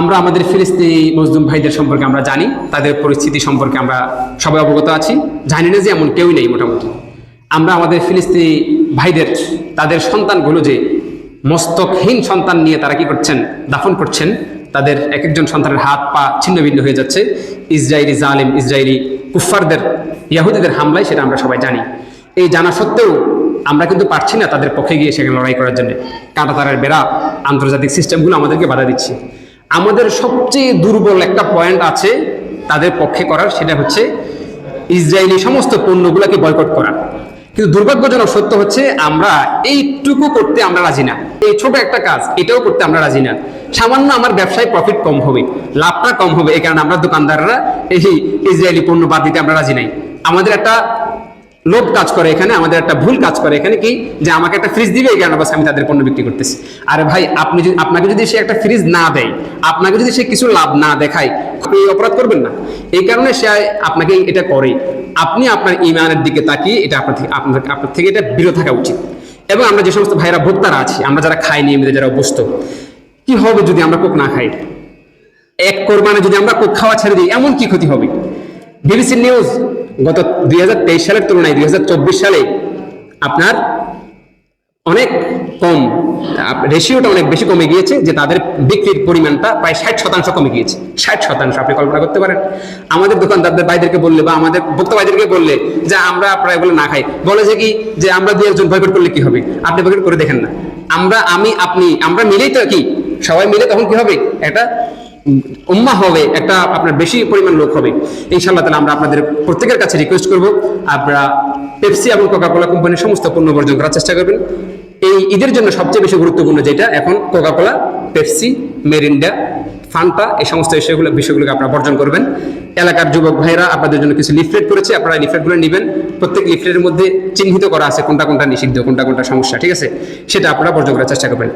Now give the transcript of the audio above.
আমরা আমাদের ফিলিস্তিনি মজদুম ভাইদের সম্পর্কে আমরা জানি, তাদের পরিস্থিতি সম্পর্কে আমরা সবাই অবগত আছি। জানি না যে এমন কেউই নেই মোটামুটি। আমরা আমাদের ফিলিস্তিনি ভাইদের, তাদের সন্তানগুলো যে মস্তকহীন সন্তান নিয়ে তারা কি করছেন, দাফন করছেন, তাদের এক একজন সন্তানের হাত পা ছিন্ন ভিন্ন হয়ে যাচ্ছে। ইসরায়েলি জালিম ইসরায়েলি কুফফারদের, ইয়াহুদিদের হামলায় সেটা আমরা সবাই জানি। এই জানা সত্ত্বেও আমরা কিন্তু পারছি না তাদের পক্ষে গিয়ে সেখানে লড়াই করার জন্য। কাঁটাতারের বেড়া, আন্তর্জাতিক সিস্টেমগুলো আমাদেরকে বাধা দিচ্ছে। আমাদের সবচেয়ে দুর্বল একটা পয়েন্ট আছে তাদের পক্ষে করার, সেটা হচ্ছে ইসরায়েলি সমস্ত পণ্যগুলোকে বয়কট করা। কিন্তু দুর্ভাগ্যজনক সত্য হচ্ছে আমরা এইটুকু করতে আমরা রাজি না। এই ছোট একটা কাজ, এটাও করতে আমরা রাজি না। সামান্য আমার ব্যবসায় প্রফিট কম হবে, লাভটা কম হবে এই কারণে আমরা দোকানদাররা এই ইসরায়েলি পণ্য বাদ দিতে আমরা রাজি নাই। আমাদের একটা লোভ কাজ করে এখানে, আমাদের একটা ভুল কাজ করে এখানে কি? যে আমাকে একটা ফ্রিজ দিবে, এই কারণে আমি তাদের পণ্য বিক্রি করতেছি। আরে ভাই, আপনি যদি, আপনাকে যদি সে একটা ফ্রিজ না দেয়, আপনাকে যদি সে কিছু লাভ না দেখায়, আপনি অপরাধ করবেন না। এই কারণে সে আপনাকে এটা করে। আপনি আপনার ইমানের দিকে তাকিয়ে এটা আপনার থেকে, আপনার আপনার থেকে এটা বিরত থাকা উচিত। এবং আমরা যে সমস্ত ভাইরা ভোক্তারা আছি, আমরা যারা খাই নিয়মিত, যারা অভ্যস্ত, কি হবে যদি আমরা কোক না খাই? এক কোরবানে যদি আমরা কোক খাওয়া ছেড়ে দিই, এমন কি ক্ষতি হবে? বিবিসি নিউজ গত দুই হাজার তেইশ সালের তুলনায়, দুই হাজার চব্বিশ সালে আপনার অনেক কম রেশিওটা অনেক বেশি কমে গিয়েছে, যে তাদের বিক্রির পরিমাণটা প্রায় ষাট শতাংশ কমে গিয়েছে। ষাট শতাংশ, আপনি কল্পনা করতে পারেন। আমাদের দোকানদারদের ভাইদেরকে বললে বা আমাদের ভোক্তা ভাইদেরকে বললে যে, আমরা প্রায় বলে না খাই। বলে যে কি? যে, আমরা দুই একজন বয়কট করলে কি হবে? আপনি বয়কট করে দেখেন না। আমরা, আমি, আপনি, আমরা মিলেই তো কি সবাই মিলে তখন কি হবে? একটা উম্মা হবে, একটা আপনার বেশি পরিমাণ লোক হবে। ইনশাআল্লাহ তাহলে আমরা আপনাদের প্রত্যেকের কাছে রিকোয়েস্ট করব, আপনারা পেপসি এবং কোকাকোলা কোম্পানির সমস্ত পণ্য বর্জন করার চেষ্টা করবেন। এই ঈদের জন্য সবচেয়ে বেশি গুরুত্বপূর্ণ যেটা, এখন কোকাকোলা পেপসি মেরিন্ডা ফান্টা এই সমস্ত বিষয়গুলো বিষয়গুলোকে আপনারা বর্জন করবেন। এলাকার যুবক ভাইরা আপনাদের জন্য কিছু লিফলেট করেছে, আপনারা লিফলেটগুলো নেবেন। প্রত্যেক লিফলেটের মধ্যে চিহ্নিত করা আছে কোনটা কোনটা নিষিদ্ধ, কোনটা কোনটা সমস্যা, ঠিক আছে? সেটা আপনারা বর্জন করার চেষ্টা করবেন।